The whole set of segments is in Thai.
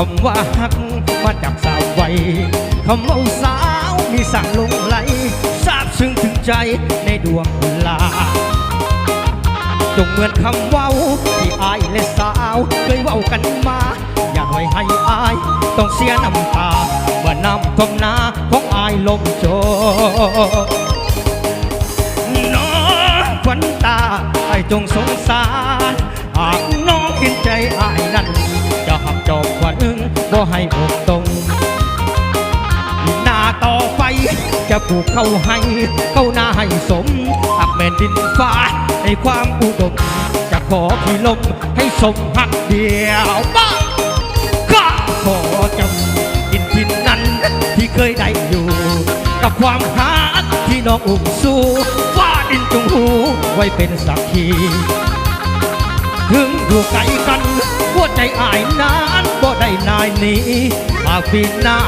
คำว่าฮักมาจากสาวไวคำว่าสาวมีสั่งลงไหลซาบซึ้งถึงใจในดวงลาจงเหมือนคำเว้าที่อายและสาว เคยเว้ากันมา อย่าให้ให้อาย ต้องเสียน้ำตาเมื่อน้ำท่วมนาของอายลมโชกน้องขวัญตาไอจงสงสาร หากน้องเห็นใจอาย บ่ให้อกตรง หน้าต่อไปจะปลูกเข้าให้ เข้าหน้าให้สมอับแม่นดินฟ้าในความอุดมจะขอพี่ลมให้สมหักเดียวบ้าข้าขอจำดินทินนั้นที่เคยได้อยู่ กับความหาที่น้องอุ้มสู้ฟ้าดินจงหูไว้เป็นสักขีถึงอยู่ไกลกันหัวใจอายนา นี้หากปีหน้า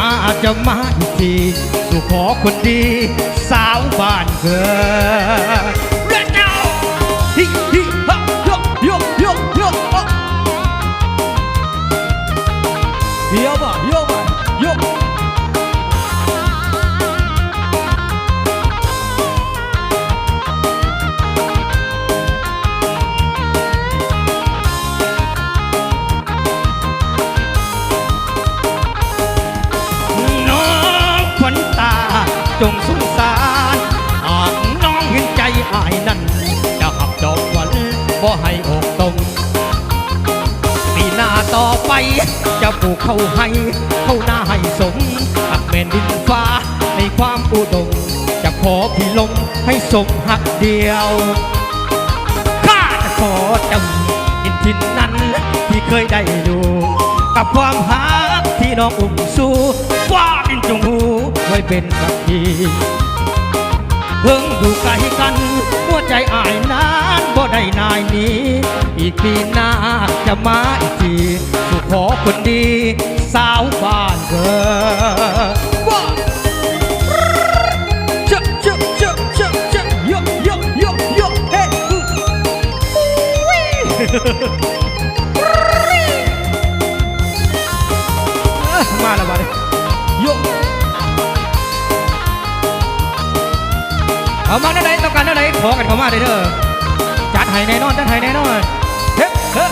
จะมาอีกทีสู่ขอคนดี สาวบ้านเกิดายนั้นจะหักดอกวัญบ่ให้อกตรงปีหน้าต่อไป จะปลูกเข้าให้ เข้าหน้าให้สมหักแม่นดินฟ้าในความอุดมจะขอพี่ลมให้สมหักเดียวข้าจะขอจำดินทินนั้นที่เคยได้อยู่กับความหาที่น้องอุ้มสู้ฟ้าดินจงหูไว้เป็นสักที เพิ่งอยู่ไกลกัน หัวใจอายนานบ่ได้นายนี้ อีกปีหน้าจะมาอีกทีสู่ขอคนดี สาวบ้านเกิดว้าเจอะเจอะเจอะเจอะเจอะโยโยโยโยเฮ้มาแล้วมาเลยโย เอามาเท่าไหนต้องการเท่าไหนขอกันเข้ามาเด้อจัดให้แน่นอนจัดให้แน่นอนเฮ้เฮ้